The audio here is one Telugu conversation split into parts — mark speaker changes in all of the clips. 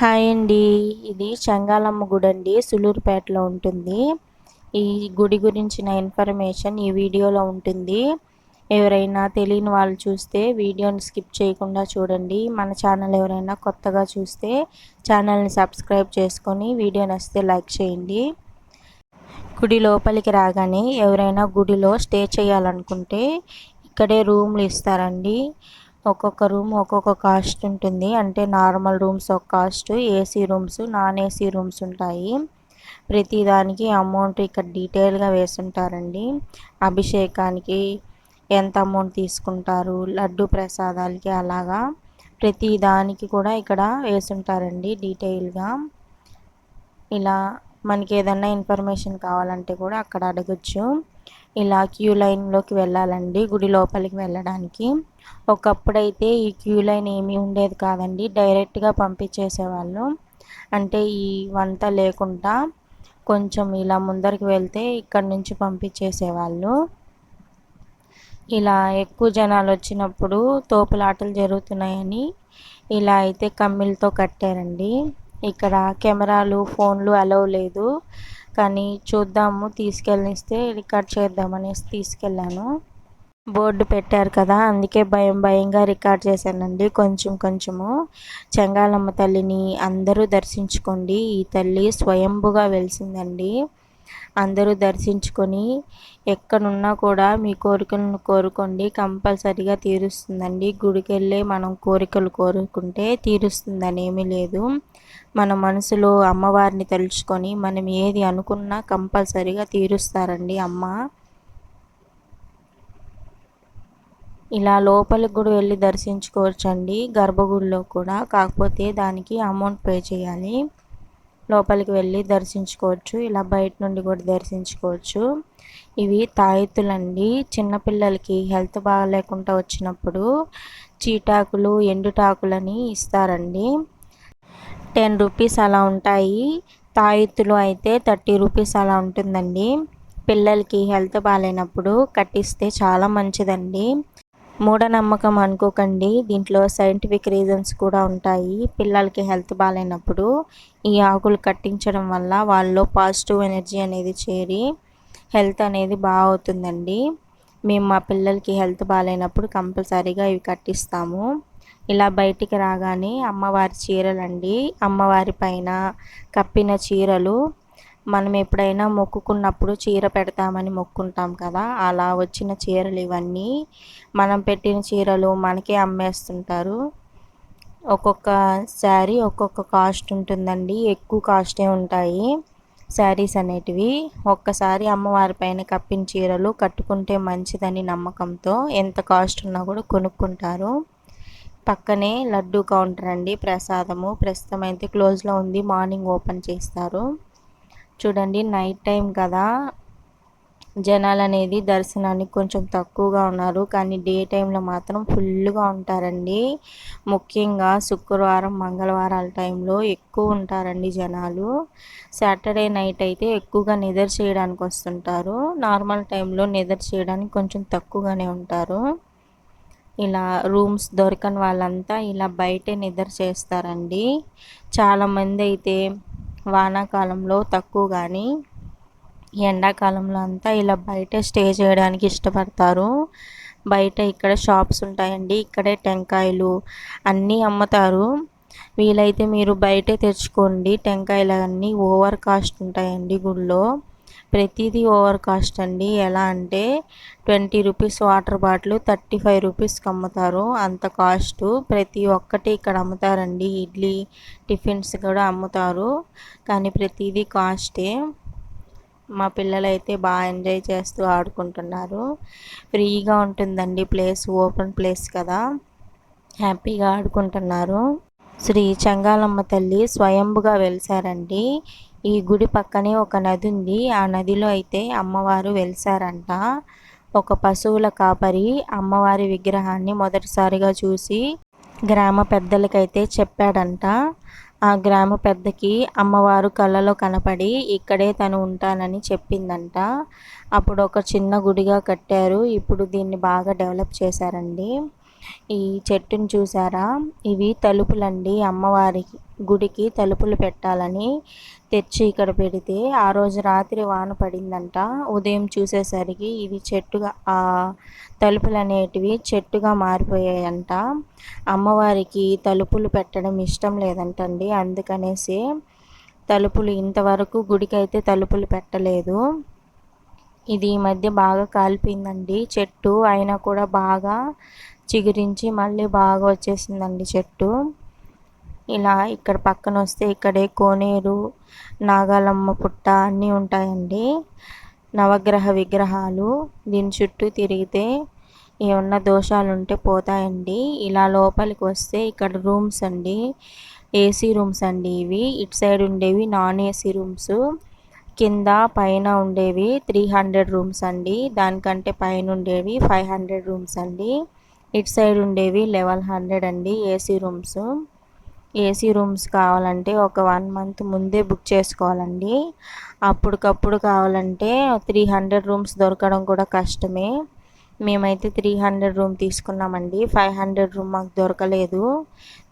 Speaker 1: హాయ్ అండి. ఇది చెంగాలమ్మ గుడి అండి. సులూరుపేటలో ఉంటుంది. ఈ గుడి గురించిన ఇన్ఫర్మేషన్ ఈ వీడియోలో ఉంటుంది. ఎవరైనా తెలియని వాళ్ళు చూస్తే వీడియోని స్కిప్ చేయకుండా చూడండి. మన ఛానల్ ఎవరైనా కొత్తగా చూస్తే ఛానల్ని సబ్స్క్రైబ్ చేసుకొని వీడియో నచ్చితే లైక్ చేయండి. గుడి లోపలికి రాగానే ఎవరైనా గుడిలో స్టే చేయాలనుకుంటే ఇక్కడే రూమ్లు ఇస్తారండి. ఒక్కొక్క రూమ్ ఒక్కొక్క కాస్ట్ ఉంటుంది. అంటే నార్మల్ రూమ్స్ ఒక cost AC rooms non AC rooms ఉంటాయి. ప్రతి దానికి అమౌంట్ ఇక్కడ డీటెయిల్గా వేసుంటారండి. అభిషేకానికి ఎంత అమౌంట్ తీసుకుంటారు లడ్డు ప్రసాదాలకి అలాగా ప్రతి దానికి కూడా ఇక్కడ వేసుంటారండి డీటెయిల్గా ఇలా మనకి ఏదన్నా ఇన్ఫర్మేషన్ కావాలంటే కూడా అక్కడ అడగచ్చు. ఇలా క్యూ లైన్లోకి వెళ్ళాలండి గుడి లోపలికి వెళ్ళడానికి. ఒకప్పుడైతే ఈ క్యూ లైన్ ఏమీ ఉండేది కాదండి డైరెక్ట్గా పంపించేసేవాళ్ళు. అంటే ఈ వంత లేకుండా కొంచెం ఇలా ముందరికి వెళ్తే ఇక్కడ నుంచి పంపించేసేవాళ్ళు. ఇలా ఎక్కువ జనాలు వచ్చినప్పుడు తోపులాటలు జరుగుతున్నాయని ఇలా అయితే కమ్మిలతో కట్టారండి. ఇక్కడ కెమెరాలు ఫోన్లు అలవ్ లేదు. కానీ చూద్దాము తీసుకెళ్ళనిస్తే రికార్డ్ చేద్దామనేసి తీసుకెళ్ళాను. బోర్డు పెట్టారు కదా అందుకే భయం భయంగా రికార్డ్ చేశానండి. కొంచెం కొంచెము. చెంగాలమ్మ తల్లిని అందరూ దర్శించుకోండి. ఈ తల్లి స్వయంభుగా వెలిసిందండి. అందరూ దర్శించుకొని ఎక్కడున్నా కూడా మీ కోరికలను కోరుకోండి. కంపల్సరిగా తీరుస్తుందండి. గుడికి వెళ్ళి మనం కోరికలు కోరుకుంటే తీరుస్తుందని ఏమీ లేదు. మన మనసులో అమ్మవారిని తలుచుకొని మనం ఏది అనుకున్నా కంపల్సరిగా తీరుస్తారండి అమ్మ. ఇలా లోపలికి కూడా వెళ్ళి దర్శించుకోవచ్చండి గర్భగుడిలో కూడా. కాకపోతే దానికి అమౌంట్ పే చేయాలి. లోపలికి వెళ్ళి దర్శించుకోవచ్చు ఇలా బయట నుండి కూడా దర్శించుకోవచ్చు. ఇవి తాయెత్తులండి. చిన్నపిల్లలకి హెల్త్ బాగాలేకుండా వచ్చినప్పుడు చీటాకులు ఎండుటాకులని ఇస్తారండి. టెన్ రూపీస్ అలా ఉంటాయి. తాయిత్తులు అయితే థర్టీ రూపీస్ అలా ఉంటుందండి. పిల్లలకి హెల్త్ బాగాలేనప్పుడు కట్టిస్తే చాలా మంచిదండి. మూఢనమ్మకం అనుకోకండి. దీంట్లో సైంటిఫిక్ రీజన్స్ కూడా ఉంటాయి. పిల్లలకి హెల్త్ బాగాలేనప్పుడు ఈ ఆకులు కట్టించడం వల్ల వాళ్ళలో పాజిటివ్ ఎనర్జీ అనేది చేరి హెల్త్ అనేది బాగవుతుందండి మేము మా పిల్లలకి హెల్త్ బాగాలేనప్పుడు కంపల్సరీగా ఇవి కట్టిస్తాము. ఇలా బయటికి రాగానే అమ్మవారి చీరలండి. అమ్మవారి పైన కప్పిన చీరలు. మనం ఎప్పుడైనా మొక్కుకున్నప్పుడు చీర పెడతామని మొక్కుంటాం కదా. అలా వచ్చిన చీరలు ఇవన్నీ మనం పెట్టిన చీరలు మనకే అమ్మేస్తుంటారు. ఒక్కొక్క శారీ ఒక్కొక్క కాస్ట్ ఉంటుందండి. ఎక్కువ కాస్టే ఉంటాయి శారీస్ అనేటివి. ఒక్కసారి అమ్మవారి పైన కప్పిన చీరలు కట్టుకుంటే మంచిదని నమ్మకంతో ఎంత కాస్ట్ ఉన్నా కూడా కొనుక్కుంటారు. పక్కనే లడ్డు కౌంటర్ అండి ప్రసాదము. ప్రస్తుతం అయితే క్లోజ్లో ఉంది మార్నింగ్ ఓపెన్ చేస్తారు. చూడండి నైట్ టైం కదా. జనాలు అనేది దర్శనానికి కొంచెం తక్కువగా ఉన్నారు కానీ డే టైంలో మాత్రం ఫుల్గా ఉంటారండి. ముఖ్యంగా శుక్రవారం మంగళవారాల టైంలో ఎక్కువ ఉంటారండి జనాలు. సాటర్డే నైట్ అయితే ఎక్కువగా నిద్ర చేయడానికి వస్తుంటారు. నార్మల్ టైంలో నిద్ర చేయడానికి కొంచెం తక్కువగానే ఉంటారు. ఇలా రూమ్స్ దొరకని వాళ్ళంతా ఇలా బయటే నిద్ర చేస్తారండి. చాలామంది అయితే వానాకాలంలో తక్కువ కానీ ఎండాకాలంలో అంతా ఇలా బయటే స్టే చేయడానికి ఇష్టపడతారు. బయట ఇక్కడ షాప్స్ ఉంటాయండి ఇక్కడే టెంకాయలు అన్నీ అమ్ముతారు. వీలైతే మీరు బయటే తెచ్చుకోండి. టెంకాయలు అన్నీ ఓవర్ కాస్ట్ ఉంటాయండి గుళ్ళో. ప్రతిదీ ఓవర్ కాస్ట్ అండి. ఎలా అంటే twenty rupees water bottle thirty five రూపీస్కి అమ్ముతారు. అంత కాస్ట్. ప్రతి ఒక్కటి ఇక్కడ అమ్ముతారండి. ఇడ్లీ టిఫిన్స్ కూడా అమ్ముతారు. కానీ ప్రతిదీ కాస్టే. మా పిల్లలైతే బాగా ఎంజాయ్ చేస్తూ ఆడుకుంటున్నారు. ఫ్రీగా ఉంటుందండి ప్లేస్ ఓపెన్ ప్లేస్ కదా. హ్యాపీగా ఆడుకుంటున్నారు. శ్రీ చంగాలమ్మ తల్లి స్వయంభుగా వెలిసారండి. ఈ గుడి పక్కనే ఒక నది ఉంది. ఆ నదిలో అయితే అమ్మవారు వెలిసారంట. ఒక పశువుల కాపరి అమ్మవారి విగ్రహాన్ని మొదటిసారిగా చూసి గ్రామ పెద్దలకైతే చెప్పాడంట. ఆ గ్రామ పెద్దకి అమ్మవారు కళ్ళలో కనపడి ఇక్కడే తను ఉంటానని చెప్పిందంట. అప్పుడు ఒక చిన్న గుడిగా కట్టారు. ఇప్పుడు దీన్ని బాగా డెవలప్ చేశారండి. ఈ చెట్టుని చూసారా ఇవి తలుపులండి అమ్మవారికి. గుడికి తలుపులు పెట్టాలని తెచ్చి ఇక్కడ పెడితే ఆ రోజు రాత్రి వాన పడిందంట. ఉదయం చూసేసరికి ఇవి చెట్టుగా ఆ తలుపులు అనేటివి చెట్టుగా మారిపోయాయంట. అమ్మవారికి తలుపులు పెట్టడం ఇష్టం లేదంటండి. అందుకనేసి తలుపులు ఇంతవరకు గుడికి అయితే తలుపులు పెట్టలేదు. ఇది ఈ మధ్య బాగా కాలిపోయిందండి. చెట్టు అయినా కూడా బాగా చిగురించి మళ్ళీ బాగా వచ్చేసిందండి చెట్టు. ఇలా ఇక్కడ పక్కన వస్తే ఇక్కడే కోనేరు నాగాలమ్మ పుట్ట అన్నీ ఉంటాయండి. నవగ్రహ విగ్రహాలు దీని చుట్టూ తిరిగితే ఏమన్నా దోషాలు ఉంటే పోతాయండి. ఇలా లోపలికి వస్తే ఇక్కడ రూమ్స్ అండి. ఏసీ రూమ్స్ అండి ఇవి. ఇటు సైడ్ ఉండేవి నాన్ ఏసీ రూమ్స్. కింద పైన ఉండేవి త్రీ హండ్రెడ్ రూమ్స్ అండి. దానికంటే పైన ఉండేవి ఫైవ్ హండ్రెడ్ రూమ్స్ అండి. ఇటు సైడ్ ఉండేవి లెవెన్ హండ్రెడ్ అండి ఏసీ రూమ్స్. ఏసీ రూమ్స్ కావాలంటే ఒక వన్ మంత్ ముందే బుక్ చేసుకోవాలండి. అప్పటికప్పుడు కావాలంటే త్రీ హండ్రెడ్ రూమ్స్ దొరకడం కూడా కష్టమే. మేమైతే త్రీ హండ్రెడ్ రూమ్ తీసుకున్నామండి. ఫైవ్ హండ్రెడ్ రూమ్ మాకు దొరకలేదు.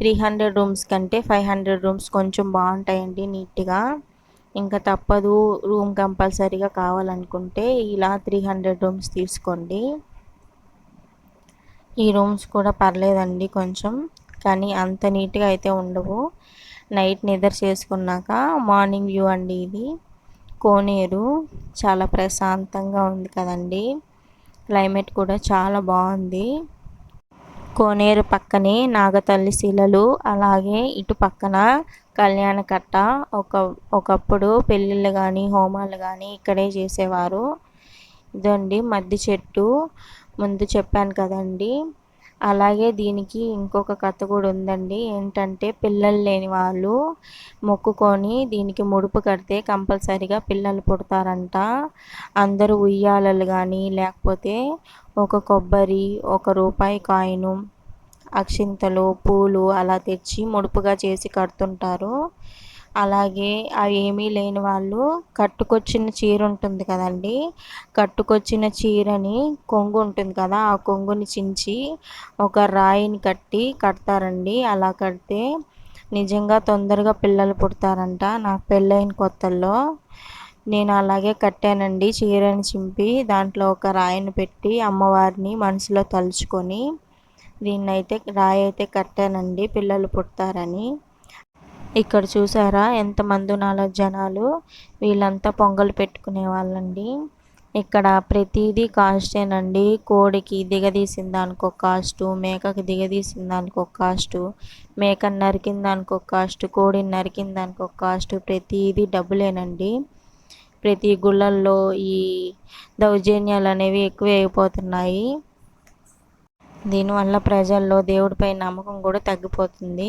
Speaker 1: త్రీ హండ్రెడ్ రూమ్స్ కంటే ఫైవ్ హండ్రెడ్ రూమ్స్ కొంచెం బాగుంటాయండి నీట్గా. ఇంకా తప్పదు రూమ్ కంపల్సరీగా కావాలనుకుంటే ఇలా త్రీ హండ్రెడ్ రూమ్స్ తీసుకోండి. ఈ రూమ్స్ కూడా పర్లేదండి కొంచెం కానీ అంత నీట్గా అయితే ఉండవు. నైట్ నిద్ర చేసుకున్నాక మార్నింగ్ వ్యూ అండి ఇది. కోనేరు చాలా ప్రశాంతంగా ఉంది కదండి. క్లైమేట్ కూడా చాలా బాగుంది. కోనేరు పక్కనే నాగతల్లి శిలలు అలాగే ఇటు పక్కన కళ్యాణకట్ట ఒక ఒకప్పుడు పెళ్ళిళ్ళు కానీ హోమాలు కానీ ఇక్కడే చేసేవారు. ఇదండి మద్ది చెట్టు. ముందు చెప్పాను కదండి. అలాగే దీనికి ఇంకొక కథ కూడా ఉందండి. ఏంటంటే పిల్లలు లేని వాళ్ళు మొక్కుకొని దీనికి ముడుపు కడితే కంపల్సరిగా పిల్లలు పుడతారంట. అందరూ ఉయ్యాలలు కానీ లేకపోతే ఒక కొబ్బరి ఒక రూపాయి కాయిను అక్షింతలు పూలు అలా తెచ్చి ముడుపుగా చేసి కడుతుంటారు. అలాగే అవి ఏమీ లేని వాళ్ళు కట్టుకొచ్చిన చీర ఉంటుంది కదండి. కట్టుకొచ్చిన చీరని కొంగు ఉంటుంది కదా ఆ కొంగుని చించి ఒక రాయిని కట్టి కడతారండి. అలా కడితే నిజంగా తొందరగా పిల్లలు పుడతారంట. నాకు పెళ్ళైన కొత్తల్లో నేను అలాగే కట్టానండి చీరని చింపి దాంట్లో ఒక రాయిని పెట్టి అమ్మవారిని మనసులో తలుచుకొని దీన్నైతే రాయి అయితే కట్టానండి పిల్లలు పుడతారని. ఇక్కడ చూసారా ఎంతమంది ఉన్నారో జనాలు? వీళ్ళంతా పొంగల్ పెట్టుకునే వాళ్ళండి. ఇక్కడ ప్రతిదీ కాస్టేనండి. కోడికి దిగదీసిన దానికి ఒక కాస్టు మేకకి దిగదీసిన దానికి ఒక కాస్టు మేకని నరికిన దానికి ఒక కాస్టు కోడిని నరికిన దానికి ఒక కాస్టు ప్రతిదీ డబ్బులేనండి. ప్రతి గుళ్ళల్లో ఈ దౌర్జన్యాలు అనేవి ఎక్కువ అయిపోతున్నాయి దీనివల్ల ప్రజల్లో దేవుడిపై నమ్మకం కూడా తగ్గిపోతుంది.